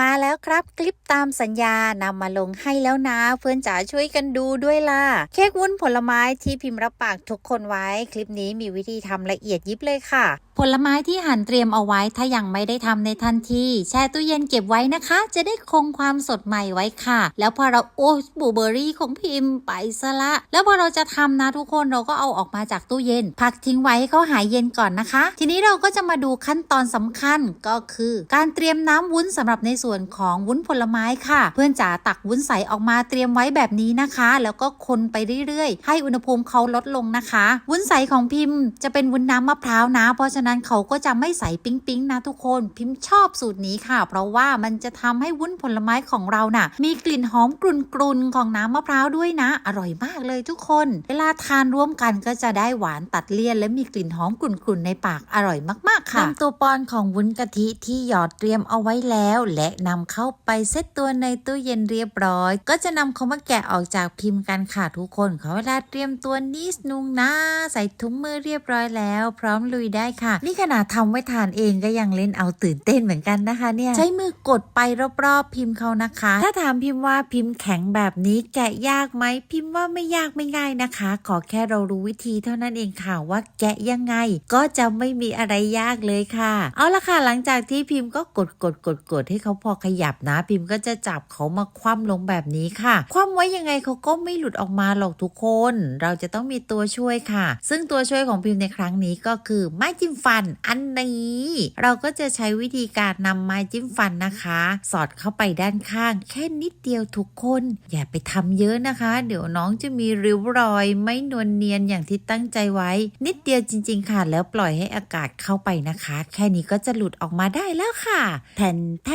มาแล้วครับคลิปตามสัญญานำมาลงให้แล้วนะ เพื่อนจ๋าช่วยกันดูด้วยล่ะ เค้กวุ้นผลไม้ที่พิมพ์รับปากทุกคนไว้ คลิปนี้มีวิธีทำละเอียดยิบเลยค่ะผลไม้ที่หั่นเตรียมเอาไว้ถ้ายังไม่ได้ทำในทันที แช่ตู้เย็นเก็บไว้นะคะ จะได้คงความสดใหม่ไว้ค่ะ แล้วพอเราโอ้บลูเบอร์รี่ของพิมพ์ไปซะละ แล้วพอเราจะทำนะทุกคนเราก็เอาออกมาจากตู้เย็น พักทิ้งไว้ให้เขาหายเย็นก่อนนะคะ ทีนี้เราก็จะมาดูขั้นตอนสำคัญก็คือ การเตรียมน้ำวุ้นสำหรับในส่วนของวุ้นผลไม้ค่ะ เพื่อนจ๋าตักวุ้นใสออกมาเตรียมไว้แบบนี้นะคะ แล้วก็คนไปเรื่อยๆ ให้อุณหภูมิเขาลดลงนะคะ วุ้นใสของพิมพ์จะเป็นวุ้นน้ำมะพร้าวนะเพราะฉะนั้นเขาก็จะไม่ใสปิ๊งปิ๊งๆนะทุกคน พิมพ์ชอบสูตรนี้ค่ะ เพราะว่ามันจะทำให้วุ้นผลไม้ของเราน่ะ มีกลิ่นหอมกรุ่นๆของน้ำมะพร้าวด้วยนะ อร่อยมากเลยทุกคน เวลาทานร่วมกันก็จะได้หวานตัดเลี่ยน และมีกลิ่นหอมกรุ่นๆในปากอร่อยมากๆค่ะนำตัวปอนของวุ้นกะทิที่หยอดเตรียมเอาไว้แล้ว และนำเข้าไปเซตตัวในตู้เย็นเรียบร้อย ก็จะนำเขามาแกะออกจากพิมพ์กันค่ะทุกคนขอเวลาเตรียมตัวนิดนึงนะใส่ถุงมือเรียบร้อยแล้ว พร้อมลุยได้ค่ะนี่ขนาดทำไว้ทานเองก็ยังเล่นเอาตื่นเต้นเหมือนกันนะคะเนี่ยใช้มือกดไปรอบๆพิมพ์เขานะคะ ถ้าถามพิมพ์ว่าพิมพ์แข็งแบบนี้แกะยากไหมพิมพ์ว่าไม่ยากไม่ง่ายนะคะ ขอแค่เรารู้วิธีเท่านั้นเองค่ะว่าแกะยังไง ก็จะไม่มีอะไรยากเลยค่ะ เอาละค่ะหลังจากที่พิมพ์ก็กดกดกดกดให้เขาพอขยับนะ พิมพ์ก็จะจับเขามาคว่ำลงแบบนี้ค่ะ คว่ำไว้ยังไงเขาก็ไม่หลุดออกมาหรอกทุกคน เราจะต้องมีตัวช่วยค่ะ ซึ่งตัวช่วยของพิมพ์ในครั้งนี้ก็คือไม้จิ้มฟันอันนี้ เราก็จะใช้วิธีการนำไม้จิ้มฟันนะคะ สอดเข้าไปด้านข้าง แค่นิดเดียวทุกคน อย่าไปทำเยอะนะคะ เดี๋ยวน้องจะมีริ้วรอยไม่นวลเนียนอย่างที่ตั้งใจไว้ นิดเดียวจริง ๆ ค่ะ แล้วปล่อยให้อากาศเข้าไปนะคะ แค่นี้ก็จะหลุดออกมาได้แล้วค่ะแทนแท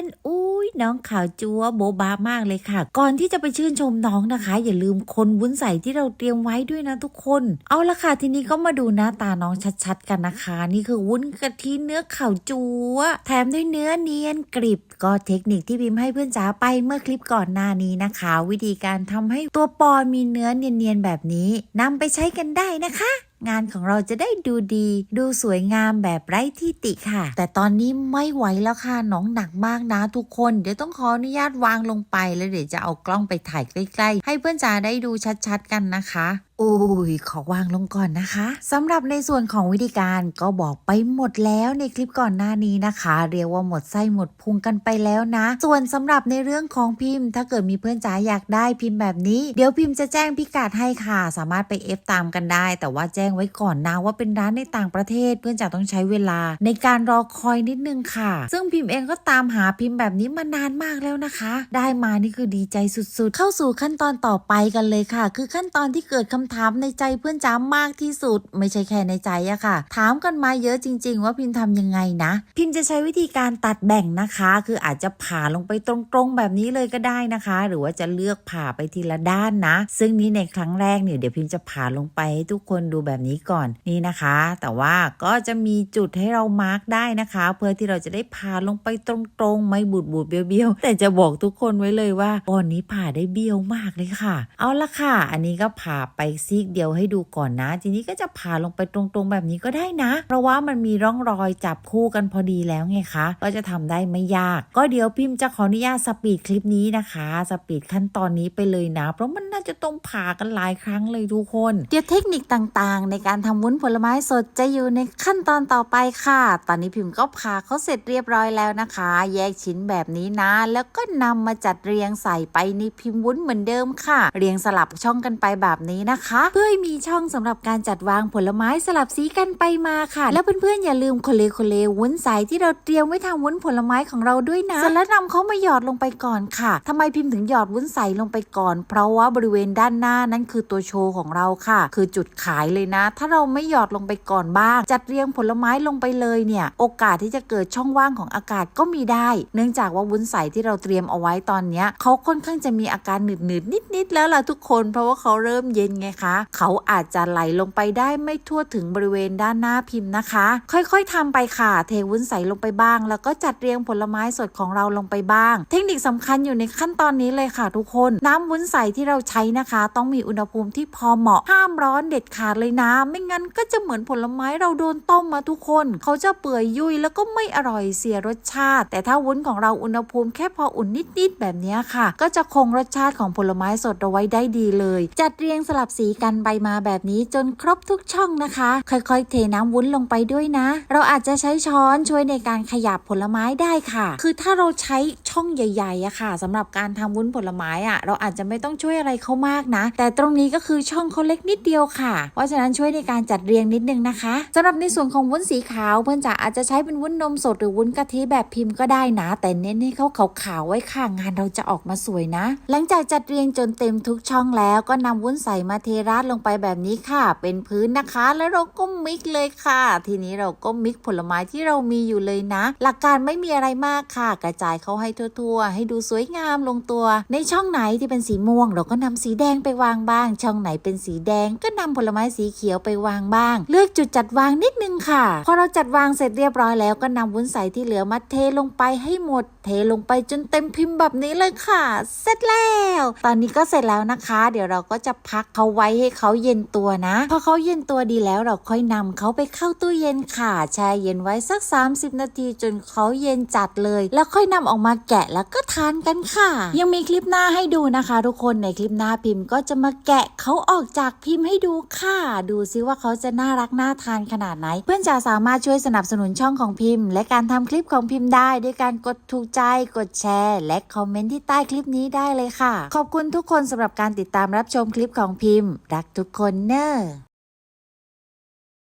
นอุ้ยน้องขาวจัวโบบามากเลยค่ะ ก่อนที่จะไปชื่นชมน้องนะคะ อย่าลืมคนวุ้นใส่ที่เราเตรียมไว้ด้วยนะทุกคน เอาละค่ะทีนี้ก็มาดูหน้าตาน้องชัดๆกันนะคะนี่คือวุ้นกะทิเนื้อข่าวจัวแถมด้วยเนื้อเนียนกริบ ก็เทคนิคที่พิมพ์ให้เพื่อนจ๋าไปเมื่อคลิปก่อนหน้านี้นะคะ วิธีการทำให้ตัวปอมีเนื้อเนียนๆแบบนี้นำไปใช้กันได้นะคะงานของเราจะได้ดูดี ดูสวยงามแบบไร้ที่ติค่ะ แต่ตอนนี้ไม่ไหวแล้วค่ะน้องหนักมากนะทุกคน เดี๋ยวต้องขออนุญาตวางลงไป แล้วเดี๋ยวจะเอากล้องไปถ่ายใกล้ ๆ ให้เพื่อนจ๋าได้ดูชัดๆกันนะคะอุ้ยขอวางลงก่อนนะคะสำหรับในส่วนของวิธีการก็บอกไปหมดแล้วในคลิปก่อนหน้านี้นะคะ เรียกว่าหมดไส้หมดพุงกันไปแล้วนะ ส่วนสำหรับในเรื่องของพิมพ์ ถ้าเกิดมีเพื่อนจ๋าอยากได้พิมพ์แบบนี้เดี๋ยวพิมพ์จะแจ้งพิกัดให้ค่ะ สามารถไปเอฟตามกันได้ แต่ว่าแจ้งไว้ก่อนนะว่าเป็นร้านในต่างประเทศ เพื่อนจ๋าต้องใช้เวลา ในการรอคอยนิดนึงค่ะ ซึ่งพิมพ์เองก็ตามหาพิมพ์แบบนี้มานานมากแล้วนะคะ ได้มานี่คือดีใจสุดๆ เข้าสู่ขั้นตอนต่อไปกันเลยค่ะ คือขั้นตอนที่เกิดคำถามในใจเพื่อนจ๋ามากที่สุด ไม่ใช่แค่ในใจอะค่ะ ถามกันมาเยอะจริง ๆ ว่าพิมพ์ทำยังไงนะ พิมพ์จะใช้วิธีการตัดแบ่งนะคะ คืออาจจะผ่าลงไปตรงๆแบบนี้เลยก็ได้นะคะ หรือว่าจะเลือกผ่าไปทีละด้านนะ ซึ่งนี้ในครั้งแรกเนี่ยเดี๋ยวพิมพ์จะผ่าลงไปให้ทุกคนดูแบบนี้ก่อนนี่นะคะ แต่ว่าก็จะมีจุดให้เรามาร์กได้นะคะ เพื่อที่เราจะได้ผ่าลงไปตรงๆ ไม่บูดบูดเบี้ยวๆแต่จะบอกทุกคนไว้เลยว่าตอนนี้ผ่าได้เบี้ยวมากเลยค่ะ เอาละค่ะ อันนี้ก็ผ่าไปซีกเดียวให้ดูก่อนนะ ทีนี้ก็จะผ่าลงไปตรงๆแบบนี้ก็ได้นะ เพราะว่ามันมีร่องรอยจับคู่กันพอดีแล้วไงคะ ก็จะทำได้ไม่ยาก ก็เดี๋ยวพิมพ์จะขออนุญาตสปีดคลิปนี้นะคะ สปีดขั้นตอนนี้ไปเลยนะ เพราะมันน่าจะต้องผ่ากันหลายครั้งเลยทุกคน เดี๋ยวเทคนิคต่างๆ ในการทำวุ้นผลไม้สดจะอยู่ในขั้นตอนต่อไปค่ะ ตอนนี้พิมพ์ก็ผ่าเขาเสร็จเรียบร้อยแล้วนะคะ แยกชิ้นแบบนี้นะ แล้วก็นำมาจัดเรียงใส่ไปในพิมพ์วุ้นเหมือนเดิมค่ะ เรียงสลับช่องกันไปแบบนี้นะคะเพื่อให้มีช่องสำหรับการจัดวางผลไม้สลับสีกันไปมาค่ะ แล้วเพื่อนๆอย่าลืมโคเลโคเลวุ้นใสที่เราเตรียมไว้ทำวุ้นผลไม้ของเราด้วยนะเสร็จแล้วนำเขามาหยอดลงไปก่อนค่ะทำไมพิมพ์ถึงหยอดวุ้นใสลงไปก่อน เพราะว่าบริเวณด้านหน้านั้นคือตัวโชว์ของเราค่ะ คือจุดขายเลยนะ ถ้าเราไม่หยอดลงไปก่อนบ้าง จัดเรียงผลไม้ลงไปเลยเนี่ย โอกาสที่จะเกิดช่องว่างของอากาศก็มีได้ เนื่องจากว่าวุ้นใสที่เราเตรียมเอาไว้ตอนนี้เขาค่อนข้างจะมีอาการหนืดๆนิดๆแล้วล่ะทุกคน เพราะว่าเขาเริ่มเย็นไงคะ เขาอาจจะไหลลงไปได้ไม่ทั่วถึงบริเวณด้านหน้าพิมพ์นะคะ ค่อยๆทำไปค่ะ เทวุ้นใสลงไปบ้าง แล้วก็จัดเรียงผลไม้สดของเราลงไปบ้าง เทคนิคสำคัญอยู่ในขั้นตอนนี้เลยค่ะทุกคน น้ำวุ้นใสที่เราใช้นะคะ ต้องมีอุณหภูมิที่พอเหมาะห้ามร้อนเด็ดขาดเลยนะ ไม่งั้นก็จะเหมือนผลไม้เราโดนต้มมาทุกคน เขาจะเปื่อยยุ่ยแล้วก็ไม่อร่อยเสียรสชาติ แต่ถ้าวุ้นของเราอุณหภูมิแค่พออุ่นนิดๆแบบนี้ค่ะ ก็จะคงรสชาติของผลไม้สดเอาไว้ได้ดีเลย จัดเรียงสลับสีีกันไปมาแบบนี้จนครบทุกช่องนะคะ ค่อยๆ เทน้ำวุ้นลงไปด้วยนะ เราอาจจะใช้ช้อนช่วยในการขยับผลไม้ได้ค่ะ คือถ้าเราใช้ชช่องใหญ่ๆอะค่ะสำหรับการทำวุ้นผลไม้อะเราอาจจะไม่ต้องช่วยอะไรเขามากนะ แต่ตรงนี้ก็คือช่องเขาเล็กนิดเดียวค่ะ เพราะฉะนั้นช่วยในการจัดเรียงนิดนึงนะคะสำหรับในส่วนของวุ้นสีขาวเพื่อนจ๋าอาจจะใช้เป็นวุ้นนมสดหรือวุ้นกะทิแบบพิมพ์ก็ได้นะ แต่เน้นให้เขาขาวๆไว้ค่ะงานเราจะออกมาสวยนะ หลังจากจัดเรียงจนเต็มทุกช่องแล้วก็นำวุ้นใสมาเทราดลงไปแบบนี้ค่ะ เป็นพื้นนะคะ แล้วเราก็มิกเลยค่ะ ทีนี้เราก็มิกผลไม้ที่เรามีอยู่เลยนะ หลักการไม่มีอะไรมากค่ะ กระจายเขาให้ทั่วๆ ให้ดูสวยงามลงตัว ในช่องไหนที่เป็นสีม่วง เราก็นำสีแดงไปวางบ้าง ช่องไหนเป็นสีแดงก็นำผลไม้สีเขียวไปวางบ้าง เลือกจุดจัดวางนิดนึงค่ะ พอเราจัดวางเสร็จเรียบร้อยแล้วก็นำวุ้นใสที่เหลือมาเทลงไปให้หมด เทลงไปจนเต็มพิมพ์แบบนี้เลยค่ะ เสร็จแล้ว ตอนนี้ก็เสร็จแล้วนะคะ เดี๋ยวเราก็จะพักเขาไว้ให้เขาเย็นตัวนะ พอเขาเย็นตัวดีแล้วเราค่อยนำเขาไปเข้าตู้เย็นค่ะแช่เย็นไว้สัก 30 นาทีจนเขาเย็นจัดเลย แล้วค่อยนำออกมาแกะแล้วก็ทานกันค่ะ ยังมีคลิปหน้าให้ดูนะคะ ทุกคนในคลิปหน้าพิมพ์ก็จะมาแกะเขาออกจากพิมพ์ให้ดูค่ะ ดูซิว่าเขาจะน่ารักน่าทานขนาดไหน เพื่อนจะสามารถช่วยสนับสนุนช่องของพิมพ์ และการทำคลิปของพิมพ์ได้ด้วยการกดถูกใจกดแชร์ และคอมเมนต์ที่ใต้คลิปนี้ได้เลยค่ะ ขอบคุณทุกคนสำหรับการติดตามรับชมคลิปของพิมพ์ รักทุกคนเนอะ